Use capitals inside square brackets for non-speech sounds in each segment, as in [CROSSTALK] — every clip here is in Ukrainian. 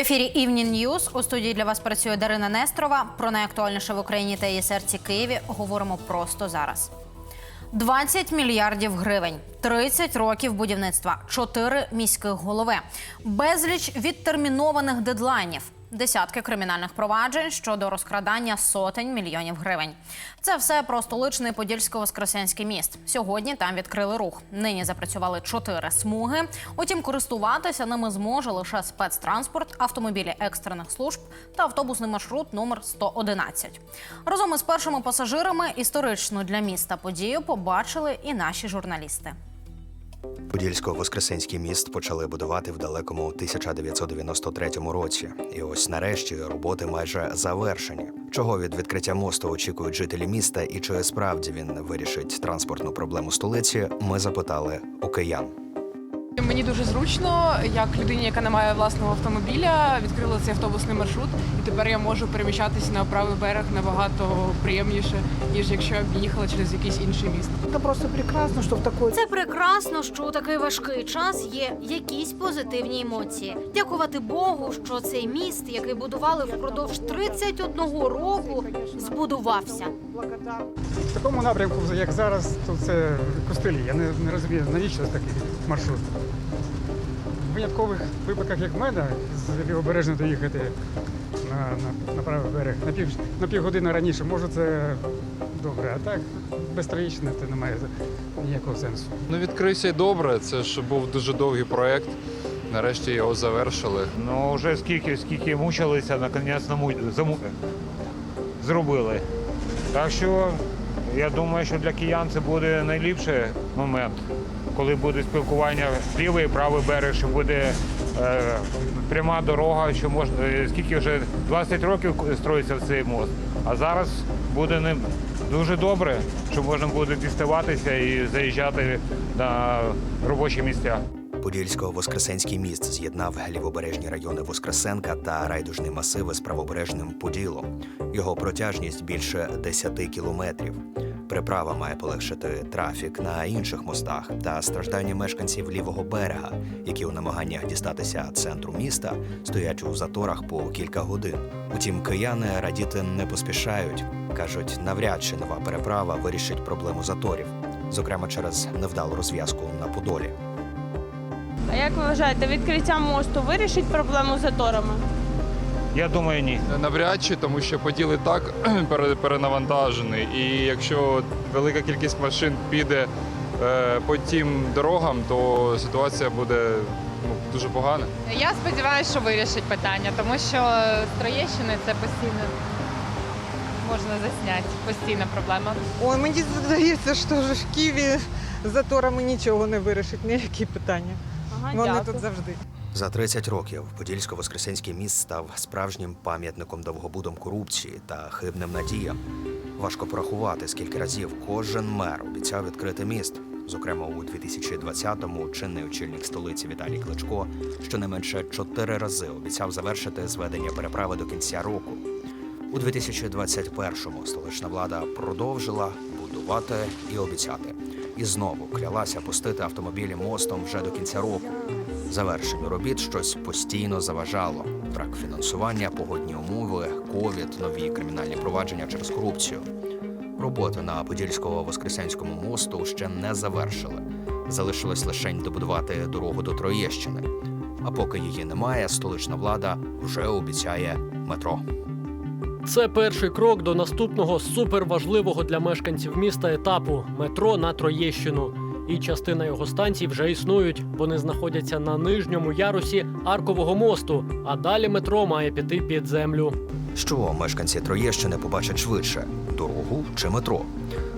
Ефірі Evening News. У студії для вас працює Дарина Нестрова. Про найактуальніше в Україні та її серці Києві говоримо просто зараз. 20 мільярдів гривень, 30 років будівництва, 4 міських голови, безліч відтермінованих дедлайнів, десятки кримінальних проваджень щодо розкрадання сотень мільйонів гривень. Це все про столичний Подільсько-Воскресенський міст. Сьогодні там відкрили рух. Нині запрацювали чотири смуги. Утім, користуватися ними зможе лише спецтранспорт, автомобілі екстрених служб та автобусний маршрут номер 111. Разом із першими пасажирами історичну для міста подію побачили і наші журналісти. Подільсько-Воскресенський міст почали будувати в далекому 1993 році. І ось нарешті роботи майже завершені. Чого від відкриття мосту очікують жителі міста і чи справді він вирішить транспортну проблему столиці, ми запитали у киян. Мені дуже зручно, як людині, яка не має власного автомобіля, відкрила цей автобусний маршрут, і тепер я можу переміщатися на правий берег набагато приємніше, ніж якщо я б їхала через якийсь інший міст. Это просто прекрасно, что в такой Це прекрасно, що у такий важкий час є якісь позитивні емоції. Дякувати Богу, що цей міст, який будували впродовж 31 року, збудувався. В такому напрямку, як зараз, то це костелі. Я не, не розумію, навіщо такий маршрут. В виняткових випадках, як в мене, з лівобережно доїхати на, на, на правий берег на пів, на півгодини раніше, може це добре. А так, без Троєщини це немає ніякого сенсу. Ну, відкрився й добре. Це ж був дуже довгий проєкт. Нарешті його завершили. Ну, вже скільки, скільки мучилися, наконець наму... заму... зробили. Так що я думаю, що для киян це буде найліпший момент, коли буде спілкування лівий і правий берег, що буде е, пряма дорога, що можна е, скільки вже 20 років строїться цей мост. А зараз буде не дуже добре, що можна буде діставатися і заїжджати на робочі місця. Подільсько-Воскресенський міст з'єднав лівобережні райони Воскресенка та райдужний масиви з правобережним Поділом. Його протяжність більше 10 кілометрів. Приправа має полегшити трафік на інших мостах та страждання мешканців лівого берега, які у намаганнях дістатися центру міста стоять у заторах по кілька годин. Утім, кияни радіти не поспішають. кажуть, навряд чи нова переправа вирішить проблему заторів, зокрема через невдалу розв'язку на Подолі. А як ви вважаєте, відкриття мосту вирішить проблему з заторами? Я думаю, ні. Навряд чи, тому що поділ і так [CLEARS THROAT] пере- перенавантажений. І якщо велика кількість машин піде е, по тим дорогам, то ситуація буде ну, дуже погана. Я сподіваюся, що вирішить питання, тому що з Троєщини це постійно можна засняти, постійна проблема. Ой, мені здається, що ж в Києві з заторами нічого не вирішить, ніякі питання. Ага, Вони дякую. тут завжди. За 30 років Подільсько-Воскресенський міст став справжнім пам'ятником довгобудом корупції та хибним надіям. Важко порахувати, скільки разів кожен мер обіцяв відкрити міст. Зокрема, у 2020-му чинний очільник столиці Віталій Кличко щонайменше чотири рази обіцяв завершити зведення переправи до кінця року. У 2021-му столична влада продовжила будувати і обіцяти. І знову клялася пустити автомобілі мостом вже до кінця року. Завершенню робіт щось постійно заважало: брак фінансування, погодні умови, ковід, нові кримінальні провадження через корупцію. Роботи на Подільсько-Воскресенському мосту ще не завершили. Залишилось лише добудувати дорогу до Троєщини. А поки її немає, столична влада вже обіцяє метро. Це перший крок до наступного суперважливого для мешканців міста етапу метро на Троєщину. І частина його станцій вже існують. Вони знаходяться на нижньому ярусі аркового мосту, а далі метро має піти під землю. Що мешканці Троєщини побачать швидше дорогу чи метро?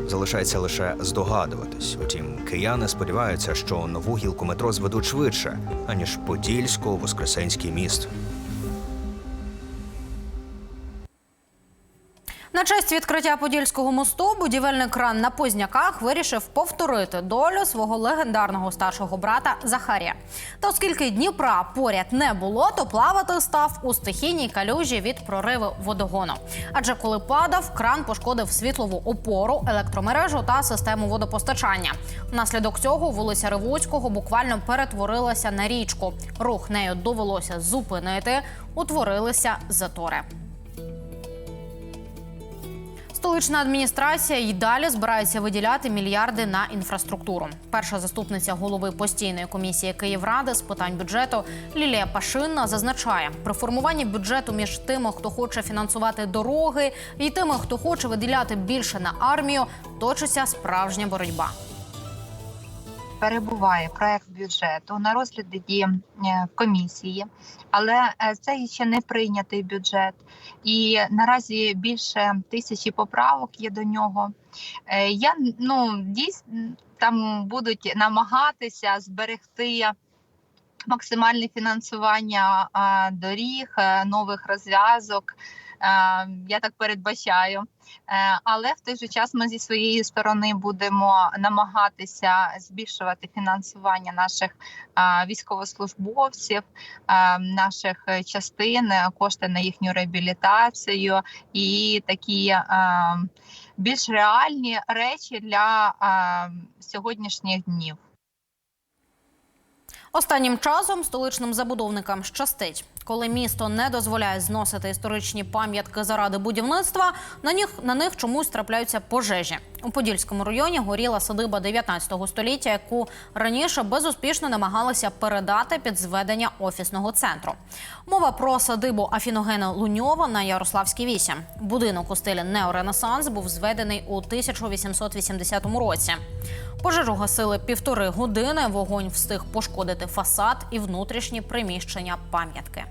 Залишається лише здогадуватись. Утім, кияни сподіваються, що нову гілку метро зведуть швидше, аніж Подільсько-Воскресенський міст. На честь відкриття Подільського мосту будівельний кран на Позняках вирішив повторити долю свого легендарного старшого брата Захарія. Та оскільки Дніпра поряд не було, то плавати став у стихійній калюжі від прориву водогону. Адже коли падав, кран пошкодив світлову опору, електромережу та систему водопостачання. Внаслідок цього вулиця Ривуцького буквально перетворилася на річку. Рух нею довелося зупинити, утворилися затори. Столична адміністрація й далі збирається виділяти мільярди на інфраструктуру. Перша заступниця голови постійної комісії Київради з питань бюджету Лілія Пашинна зазначає, при формуванні бюджету між тими, хто хоче фінансувати дороги, і тими, хто хоче виділяти більше на армію, точиться справжня боротьба. Перебуває проект бюджету на розгляді е, комісії, але е, це ще не прийнятий бюджет. І наразі більше тисячі поправок є до нього. Е, Я ну дійсно там будуть намагатися зберегти. Максимальне фінансування доріг, нових розв'язок, я так передбачаю. Е, Але в той же час ми зі своєї сторони будемо намагатися збільшувати фінансування наших військовослужбовців, наших е, частин, е, кошти на їхню реабілітацію і такі більш реальні речі для сьогоднішніх днів. Останнім часом столичним забудовникам щастить. Коли місто не дозволяє зносити історичні пам'ятки заради будівництва, на них на них чомусь трапляються пожежі. У Подільському районі горіла садиба 19 століття, яку раніше безуспішно намагалися передати під зведення офісного центру. Мова про садибу Афіногена Луньова на Ярославській 8. Будинок у стилі неоренесанс був зведений у 1880 році. Пожежу гасили півтори години. Вогонь встиг пошкодити фасад і внутрішні приміщення пам'ятки.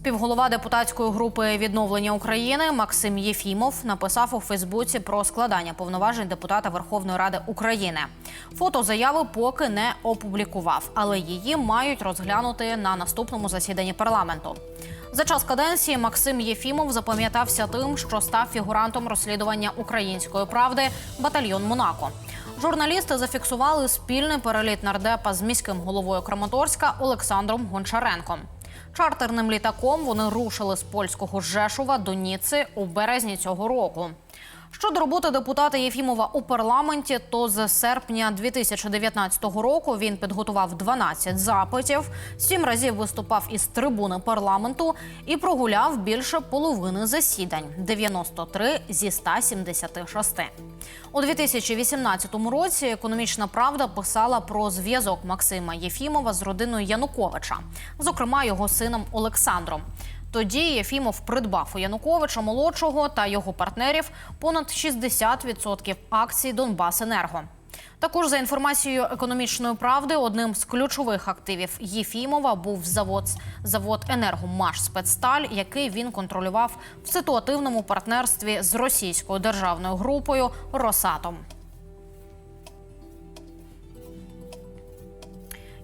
Співголова депутатської групи відновлення України Максим Єфімов написав у Фейсбуці про складання повноважень депутата Верховної Ради України. Фото заяви поки не опублікував, але її мають розглянути на наступному засіданні парламенту. За час каденції Максим Єфімов запам'ятався тим, що став фігурантом розслідування української правди батальйон Монако. Журналісти зафіксували спільний переліт нардепа з міським головою Краматорська Олександром Гончаренком. Чартерним літаком вони рушили з польського Жешува до Ніци у березні цього року. Щодо роботи депутата Єфімова у парламенті, то з серпня 2019 року він підготував 12 запитів, сім разів виступав із трибуни парламенту і прогуляв більше половини засідань 93 зі 176. У 2018 році економічна правда писала про зв'язок Максима Єфімова з родиною Януковича, зокрема його сином Олександром. Тоді Єфімов придбав у Януковича молодшого та його партнерів понад 60% акцій Донбасенерго. Також за інформацією економічної правди, одним з ключових активів Єфімова був завод завод енергомаш Спецсталь, який він контролював в ситуативному партнерстві з російською державною групою Росатом.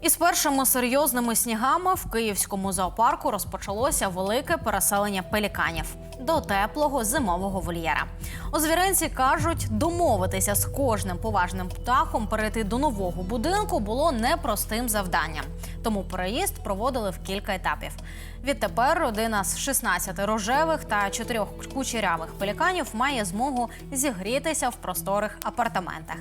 Із першими серйозними снігами в київському зоопарку розпочалося велике переселення пеліканів до теплого зимового вольєра. У звіринці кажуть, домовитися з кожним поважним птахом перейти до нового будинку було непростим завданням. Тому переїзд проводили в кілька етапів. Відтепер родина з 16 рожевих та 4 кучерявих пеліканів має змогу зігрітися в просторих апартаментах.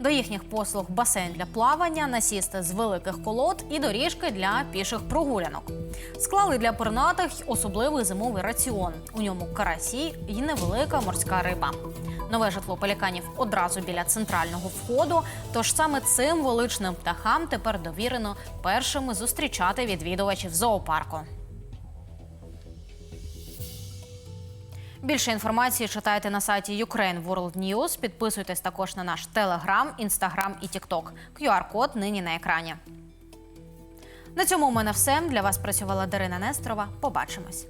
До їхніх послуг басейн для плавання, насісти з великих колод і доріжки для піших прогулянок. Склали для пернатих особливий зимовий раціон. У ньому карасі і невелика морська риба. Нове житло пеліканів одразу біля центрального входу. Тож саме цим величним птахам тепер довірено першими зустрічати відвідувачів зоопарку. Більше інформації читайте на сайті Ukraine World News. Підписуйтесь також на наш Телеграм, Інстаграм і Тікток. QR-код нині на екрані. На цьому у мене все. Для вас працювала Дарина Нестрова. Побачимось.